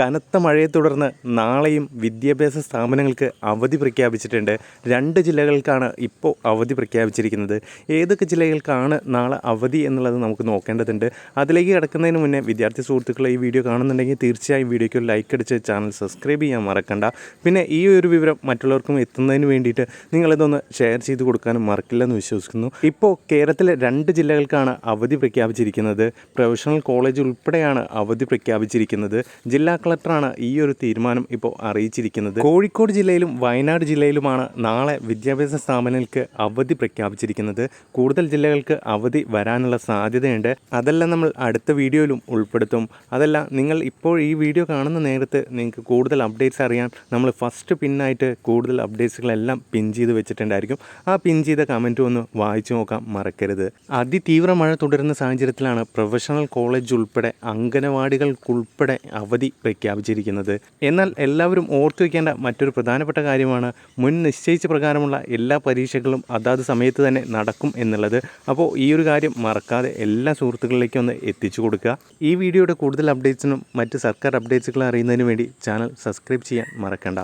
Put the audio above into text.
കനത്ത മഴയെ തുടർന്ന് നാളെയും വിദ്യാഭ്യാസ സ്ഥാപനങ്ങൾക്ക് അവധി പ്രഖ്യാപിച്ചിട്ടുണ്ട്. രണ്ട് ജില്ലകൾക്കാണ് ഇപ്പോൾ അവധി പ്രഖ്യാപിച്ചിരിക്കുന്നത്. ഏതൊക്കെ ജില്ലകൾക്കാണ് നാളെ അവധി എന്നുള്ളത് നമുക്ക് നോക്കേണ്ടതുണ്ട്. അതിലേക്ക് കിടക്കുന്നതിന് മുന്നേ വിദ്യാർത്ഥി സുഹൃത്തുക്കളെ ഈ വീഡിയോ കാണുന്നുണ്ടെങ്കിൽ തീർച്ചയായും വീഡിയോയ്ക്ക് ലൈക്ക് അടിച്ച് ചാനൽ സബ്സ്ക്രൈബ് ചെയ്യാൻ മറക്കണ്ട. പിന്നെ ഈ ഒരു വിവരം മറ്റുള്ളവർക്കും എത്തുന്നതിന് വേണ്ടിയിട്ട് നിങ്ങളിതൊന്ന് ഷെയർ ചെയ്ത് കൊടുക്കാനും മറക്കില്ലെന്ന് വിശ്വസിക്കുന്നു. ഇപ്പോൾ കേരളത്തിലെ രണ്ട് ജില്ലകൾക്കാണ് അവധി പ്രഖ്യാപിച്ചിരിക്കുന്നത്. പ്രൊഫഷണൽ കോളേജ് ഉൾപ്പെടെയാണ് അവധി പ്രഖ്യാപിച്ചിരിക്കുന്നത്. ജില്ലാ കളക്ടറാണ് ഈ ഒരു തീരുമാനം ഇപ്പോൾ അറിയിച്ചിരിക്കുന്നത്. കോഴിക്കോട് ജില്ലയിലും വയനാട് ജില്ലയിലുമാണ് നാളെ വിദ്യാഭ്യാസ സ്ഥാപനങ്ങൾക്ക് അവധി പ്രഖ്യാപിച്ചിരിക്കുന്നത്. കൂടുതൽ ജില്ലകൾക്ക് അവധി വരാനുള്ള സാധ്യതയുണ്ട്. അതെല്ലാം നമ്മൾ അടുത്ത വീഡിയോയിലും ഉൾപ്പെടുത്തും. അതല്ല നിങ്ങൾ ഇപ്പോൾ ഈ വീഡിയോ കാണുന്ന നേരത്ത് നിങ്ങൾക്ക് കൂടുതൽ അപ്ഡേറ്റ്സ് അറിയാൻ നമ്മൾ ഫസ്റ്റ് പിന്നായിട്ട് കൂടുതൽ അപ്ഡേറ്റ്സുകളെല്ലാം പിൻ ചെയ്ത് വെച്ചിട്ടുണ്ടായിരിക്കും. ആ പിൻ ചെയ്ത കമന്റും ഒന്ന് വായിച്ചു നോക്കാൻ മറക്കരുത്. അതിതീവ്ര മഴ തുടരുന്ന സാഹചര്യത്തിലാണ് പ്രൊഫഷണൽ കോളേജ് ഉൾപ്പെടെ അംഗനവാടികൾക്കുൾപ്പെടെ അവധി പ്രഖ്യാപിച്ചിരിക്കുന്നത്. എന്നാൽ എല്ലാവരും ഓർത്തു വയ്ക്കേണ്ട മറ്റൊരു പ്രധാനപ്പെട്ട കാര്യമാണ് മുൻ നിശ്ചയിച്ച പ്രകാരമുള്ള എല്ലാ പരീക്ഷകളും അതാത് സമയത്ത് തന്നെ നടക്കും എന്നുള്ളത്. അപ്പോൾ ഈ ഒരു കാര്യം മറക്കാതെ എല്ലാ സുഹൃത്തുക്കളിലേക്കും ഒന്ന് എത്തിച്ചു കൊടുക്കുക. ഈ വീഡിയോയുടെ കൂടുതൽ അപ്ഡേറ്റ്സിനും മറ്റ് സർക്കാർ അപ്ഡേറ്റ്സുകൾ അറിയുന്നതിനു വേണ്ടി ചാനൽ സബ്സ്ക്രൈബ് ചെയ്യാൻ മറക്കണ്ട.